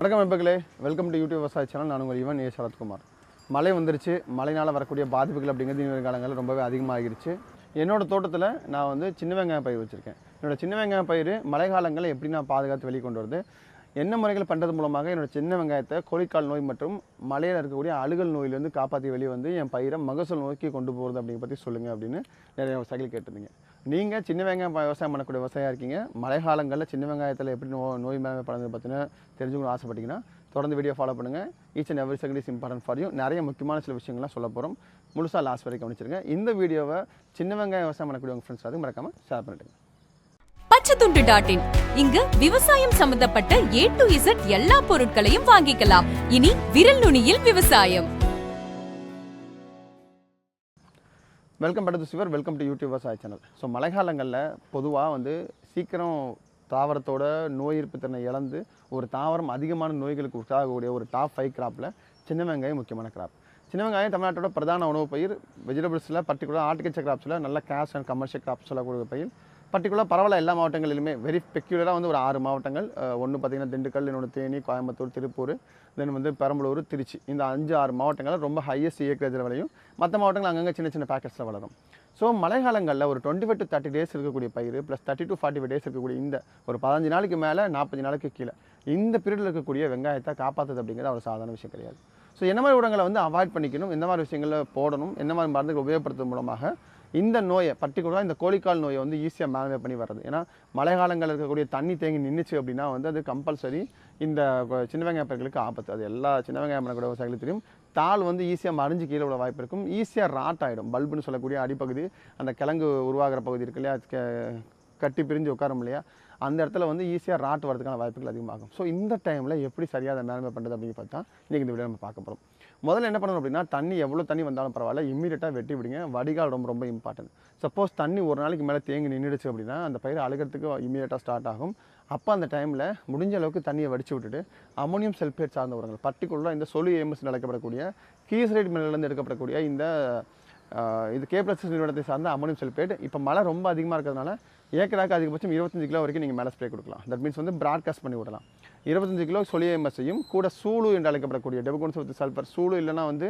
வணக்கம் நண்பர்களே. Welcome to YouTube விவசாய சேனல் நான் உங்கள் இவன் ஏ. சரத்குமார். மழை வந்துருச்சு. மழைனால் வரக்கூடிய பாதிப்புகள் அப்படிங்கிறது இந்த காலங்களில் ரொம்பவே அதிகமாகிருச்சு. என்னோடய தோட்டத்தில் நான் வந்து சின்ன வெங்காயம் பயிர் வச்சுருக்கேன். என்னோட சின்ன வெங்காயம் பயிர் மழை காலங்களில் எப்படி நான் பாதுகாத்து வெளிக்கொண்டு வருது? என்ன முறைகள் பண்ணுறது மூலமாக என்னோட சின்ன வெங்காயத்தை கோழிக்கால் நோய் மற்றும் மலையில் இருக்கக்கூடிய அழுகல் நோயிலேருந்து காப்பாற்றி வெளியே வந்து என் பயிரை மகசூல் நோக்கி கொண்டு போகிறது அப்படிங்க பற்றி சொல்லுங்கள் அப்படின்னு நிறைய விவசாயிகள் கேட்டிருந்தீங்க. நீங்கள் சின்ன வெங்காயம் விவசாயம் பண்ணக்கூடிய விவசாயியாக இருக்கீங்க. மழை காலங்களில் சின்ன வெங்காயத்தில் எப்படி நோ நோய் மேலே படங்கு பார்த்தீங்கன்னா தெரிஞ்சுக்கணும் ஆசைப்பட்டீங்கன்னா தொடர்ந்து வீடியோ ஃபாலோ பண்ணுங்கள் each and every second is important for you நிறைய முக்கியமான சில விஷயங்கள்லாம் சொல்ல போகிறோம் முழுசாக லாஸ்ட் வரைக்கும் கவனிச்சிருங்க. இந்த வீடியோவை சின்ன வெங்காயம் விவசாயம் பண்ணக்கூடிய உங்கள் ஃப்ரெண்ட்ஸ் அதுக்கு மறக்காமல் ஷேர் பண்ணிட்டுங்க பச்சைத்துண்டு டாட் இன் இங்கு விவசாயம் சம்பந்தப்பட்ட ஏ டு இசட் எல்லா பொருட்களையும் வாங்கிக்கலாம். இனி விரல் நுனியில் விவசாயம். வெல்கம் பட் சிவர் வெல்கம் டு யூடியூப் விவசாய சேனல் ஸோ மழைக்காலங்களில் பொதுவாக வந்து சீக்கிரம் தாவரத்தோட நோய் எதிர்ப்பு திறனை இழந்து ஒரு தாவரம் அதிகமான நோய்களுக்கு உற்சாகக்கூடிய ஒரு டாப் ஃபைவ் கிராப்பில் சின்ன வெங்காயம் முக்கியமான கிராப் சின்ன வெங்காயம் தமிழ்நாட்டோட பிரதான உணவு பயிர் வெஜிடபிள்ஸில் பர்டிகுலர் ஆர்டிகல்ச்சர் கிராப்ஸில் நல்ல கேஷ் அண்ட் கமர்ஷியல் கிராப்ஸ் சொல்லக்கூடிய பயிர் பர்டிகுலர் பரவாயில்ல எல்லா மாவட்டங்களிலுமே. வெரி பெக்யூலராக வந்து ஒரு ஆறு மாவட்டங்கள். ஒன்று பார்த்தீங்கன்னா திண்டுக்கல் இன்னொன்று தேனி கோயம்புத்தூர் திருப்பூர் தென் வந்து பெரம்பலூர் திருச்சி. இந்த அஞ்சு ஆறு மாவட்டங்களில் ரொம்ப ஹையஸ்ட் ஏக்கரேஜில் விளையும். மற்ற மாவட்டங்கள் அங்கங்கே சின்ன சின்ன பேக்கெட்ஸில் வளரும். ஸோ மழைக்காலங்களில் ஒரு twenty five to thirty days இருக்கக்கூடிய பயிர் plus thirty to forty five days இருக்கக்கூடிய இந்த ஒரு பதினஞ்சு நாளைக்கு மேலே நாற்பது நாளைக்கு கீழே. இந்த பீரியடில் இருக்கக்கூடிய வெங்காயத்தை காப்பாற்றுது அப்படிங்கிறது ஒரு சாதாரண விஷயம் கிடையாது. ஸோ என்ன மாதிரி உரங்களை வந்து அவாய்ட் பண்ணிக்கணும்? எந்த மாதிரி விஷயங்களை போடணும்? என்ன மாதிரி மருந்துகள் உபயோகப்படுத்துறது மூலமாக இந்த நோயை பர்டிகுலராக இந்த கோழிக்கால் நோயை வந்து ஈஸியாக மேனேஜ் பண்ணி வர்றது. ஏன்னா மழை காலங்களில் இருக்கக்கூடிய தண்ணி தேங்கி நின்றுச்சு அப்படின்னா வந்து அது கம்பல்சரி இந்த சின்ன வெங்காய பயிர்களுக்கு ஆபத்து. அது எல்லா சின்ன வெங்காயம் பண்ணக்கூடிய விவசாயிகளுக்கு தெரியும். தாள் வந்து ஈஸியாக மறைஞ்சு கீழே விட வாய்ப்பு இருக்கும். ஈஸியாக ராட் ஆகிடும் பல்புன்னு சொல்லக்கூடிய அடிப்பகுதி அந்த கிழங்கு உருவாகிற பகுதி இருக்கு இல்லையா கட்டி பிரிஞ்சு உட்காரும் இல்லையா? அந்த இடத்துல வந்து ஈஸியாக ராட் வரதுக்கான வாய்ப்புகள் அதிகமாகும். ஸோ இந்த டைமில் எப்படி சரியாக அதை மேனேஜ் பண்ணுறது அப்படின்னு பார்த்தா இன்றைக்கி இந்த வீடியோ நம்ம பார்க்க போகிறோம் முதல்ல என்ன பண்ணணும் அப்படின்னா தண்ணி எவ்வளோ தண்ணி வந்தாலும் பரவாயில்ல இம்மீடியட்டாக வெட்டி விடுங்க. வடிகால் ரொம்ப ரொம்ப இம்பார்ட்டன்ட் சப்போஸ் தண்ணி ஒரு நாளைக்கு மேலே தேங்கி நின்றுடுச்சு அப்படின்னா அந்த பயிர் அழுகிறதுக்கு இம்மீடியட்டாக ஸ்டார்ட் ஆகும். அப்போ அந்த டைமில் முடிஞ்ச அளவுக்கு தண்ணியை வடித்து விட்டுட்டு அமோனியம் செல்பேட் சார்ந்த உரங்கள் பர்டிகுலராக இந்த சொலி ஏமஸ் அழைக்கப்படக்கூடிய கீசரைட் மினரலேருந்து எடுக்கப்படக்கூடிய இந்த இது கே ப்ளஸ் நிறுவனத்தை சார்ந்த அமோனியம் செல்பேட் இப்போ மழை ரொம்ப அதிகமாக இருக்கிறதுனால ஏக்கராக்கு அதிகபட்சம் இருபத்தஞ்சு கிலோ வரைக்கும் நீங்கள் மேலே ஸ்ப்ரே கொடுக்கலாம். தட் மீன்ஸ் வந்து ப்ராட்காஸ்ட் பண்ணி விடலாம். இருபத்தஞ்சு கிலோ சொலியமஸையும் கூட சூளு என்று அழைக்கப்படக்கூடிய டெபகோன்ஸ் வித் சல்ஃபர் சூளு இல்லைன்னா வந்து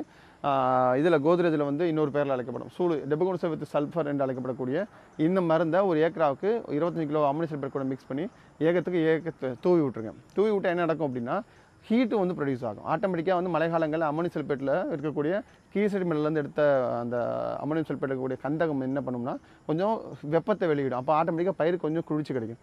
இதில் கோத்ரேஜில் வந்து இன்னொரு பேரில் அழைக்கப்படும். சூளு டெபகோன்ஸ் வித் சல்ஃபர் என்று அழைக்கப்படக்கூடிய இந்த மருந்தை ஒரு ஏக்கராவுக்கு இருபத்தஞ்சு கிலோ அமோனியம் சல்ஃபேட் கூட மிக்ஸ் பண்ணி ஏக்கத்துக்கு ஏக்கத்தை தூவி விட்ருங்க தூவி விட்டால் என்ன நடக்கும் அப்படின்னா ஹீட்டு வந்து ப்ரொடியூஸ் ஆகும். ஆட்டோமேட்டிக்காக வந்து மழைக்காலங்களில் அமோனியம் சல்பேட்டில் இருக்கக்கூடிய கீசடி மில்லேருந்து எடுத்த அந்த அமோனியம் சல்பேட் இருக்கக்கூடிய கந்தகம் என்ன பண்ணும்னா கொஞ்சம் வெப்பத்தை வெளியிடும். அப்போ ஆட்டோமேட்டிக்காக பயிர் கொஞ்சம் குளிர்ச்சி கிடைக்கும்.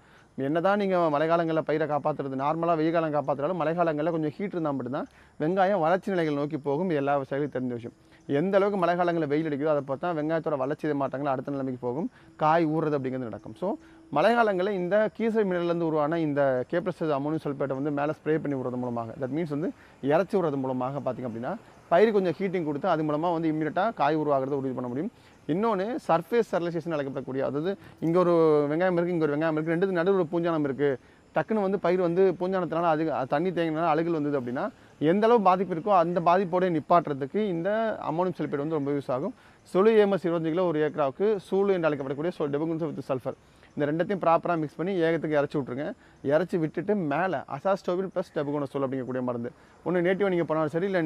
என்னதான் நீங்கள் மழைக்காலங்களில் பயிரை காப்பாற்றுறது நார்மலாக வெயில் காலம் காப்பாற்றுறாலும் மழைக்காலங்களில் கொஞ்சம் ஹீட் இருந்தால் மட்டும்தான் வெங்காயம் வளர்ச்சி நிலைகள் நோக்கி போகும். எல்லா விவசாயிகளுக்கும் தெரிஞ்ச விஷயம். எந்த அளவுக்கு மழைக்காலங்களில் வெயில் அடிக்குதோ அதை பார்த்தா வெங்காயத்தோட வளர்ச்சி மாற்றங்கள் அடுத்த நிலைமைக்கு போகும். காய் ஊறுறது அப்படிங்கிறது நடக்கும். ஸோ மழைக்காலங்களில் இந்த கீசை மினரலேருந்து உருவான இந்த கேப்ளஸ் அமோனியம் சல்பேட்டை வந்து மேலே ஸ்ப்ரே பண்ணி விடுறது மூலமாக தட் மீன்ஸ் வந்து இறச்சி விடுறது மூலமாக பார்த்திங்க அப்படின்னா பயிர் கொஞ்சம் ஹீட்டிங் கொடுத்து அது மூலமாக வந்து இம்மீடியட்டாக காய் உருவாகிறத உறுதி பண்ண முடியும். இன்னொன்று சர்ஃபேஸ் ஸ்டெரிலைசேஷன் அழைக்கப்படக்கூடிய அதாவது இங்கே ஒரு வெங்காயம் இருக்குது இங்கே ஒரு வெங்காயம் இருக்குது ரெண்டு நடுவில் ஒரு பூஞ்சானம் இருக்குது டக்குன்னு வந்து பயிர் வந்து பூஞ்சானத்தினால அது தண்ணி தேங்கினால அழுகல் வந்தது அப்படின்னா எந்த அளவு பாதிப்பு இருக்கோ அந்த பாதிப்போடைய நிப்பாட்டுறதுக்கு இந்த அமோனியம் சல்பேட் வந்து ரொம்ப யூஸ் ஆகும். சொலு ஏமஸ் இருபத்தஞ்சு கிலோ ஒரு ஏக்கராவுக்கு சூழு என்று அழைக்கப்படக்கூடிய சொல் டெபகுன்ஸ் வித் சல்ஃபர் இந்த ரெண்டத்தையும் ப்ராப்பராக மிக்ஸ் பண்ணி ஏகத்துக்கு இறச்சி விட்ருங்க இறச்சி விட்டுட்டு மேலே அசாஸ்டோவில் ப்ளஸ் டெபகுன சொல் அப்படிங்கக்கூடிய மருந்து. ஒன்று நேட்டிவ் நீங்கள் பண்ணாலும் சரி இல்லை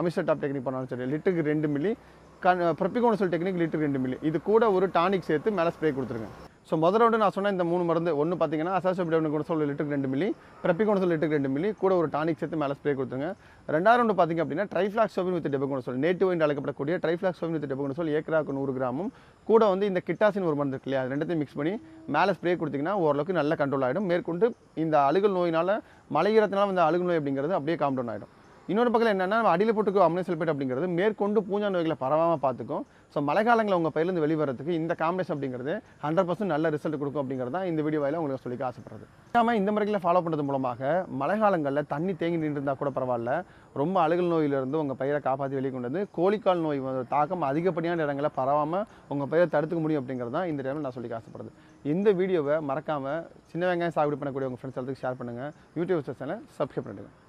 அமிசர் டாப் டெக்னிக் பண்ணாலும் சரி லிட்டருக்கு ரெண்டு மில்லி கன் ப்ரெப்பிகோனசல் டெக்னிக் லிட்டருக்கு ரெண்டு மில்லி இது கூட ஒரு டானிக் சேர்த்து மேலே ஸ்ப்ரே கொடுத்துருங்க. ஸோ முதல் ரவுண்டு நான் சொன்ன இந்த மூணு மருந்து ஒன்று பார்த்தீங்கன்னா அசாசோபிடவன் கூட சொல்ல லிட்டருக்கு ரெண்டு மில்லி ப்ரெப்பிகோனசல் லிட்டருக்கு ரெண்டு மில்லி கூட ஒரு டானிக் சேர்த்து மேலே ஸ்ப்ரே கொடுத்துருங்க. ரெண்டாவது ரவுண்டு பார்த்தீங்க அப்படின்னா trifloxystrobin with with tebuconazole native என்று அழைக்கப்படக்கூடிய ட்ரைஃப்ளாக்ஸோபின் வித் வித் டெபகோனசோல் ஏக்கராக்கு நூறு கிராமும். கூட வந்து இந்த கிட்டாசின் ஒரு மருந்து இருக்கு இல்லையா அது ரெண்டத்தையும் மிக்ஸ் பண்ணி மேலே ஸ்ப்ரே கொடுத்தீங்கன்னா ஓரளவுக்கு நல்ல கண்ட்ரோல் ஆகிடும் மேற்கொண்டு இந்த அழுகல் நோயினால் மழையீரத்தினால வந்து அழுகு நோய் அப்படிங்கிறது அப்படியே காம் டவுன் ஆகிடும் இன்னொரு பக்கம் என்னன்னா அடியில் போட்டுக்கோ அம்னோ சல்பேட் அப்படிங்கிறது மேற்கொண்டு பூஞ்சா நோய்களை பரவாமல் பார்த்துக்கும். ஸோ மழைக்காலங்களில் உங்கள் பயிலேருந்து வெளிவரத்துக்கு இந்த காம்பினேஷன் அப்படிங்கிறது ஹண்ட்ரட் பர்சன்ட் நல்ல ரிசல்ட் கொடுக்கும் அப்படிங்கிறது தான் இந்த வீடியோ உங்களுக்கு சொல்லிக்க ஆசைப்படுறது. நாம இந்த முறைகளை ஃபாலோ பண்ணுறது மூலமாக மழைக்காலங்களில் தண்ணி தேங்கி நின்றுருந்தால் கூட பரவாயில்ல. ரொம்ப அழுகல் நோயிலிருந்து உங்கள் பயிரை காப்பாற்றி வெளியே கோழிக்கால் நோய் தாக்கம் அதிகப்படியான இடங்களில் பரவாமல் உங்கள் பயிரை தடுத்துக்க முடியும் அப்படிங்கிறது தான் இந்த டைமில் நான் சொல்லிக்க ஆசைப்படுறது. இந்த வீடியோவை மறக்காமல் சின்ன வெங்காயம் சாகுபடி பண்ணக்கூடிய உங்கள் ஃப்ரெண்ட்ஸ் எல்லாத்துக்கு ஷேர் பண்ணுங்கள் யூடியூப் சேனலை சப்ஸ்கிரைப் பண்ணுங்கள்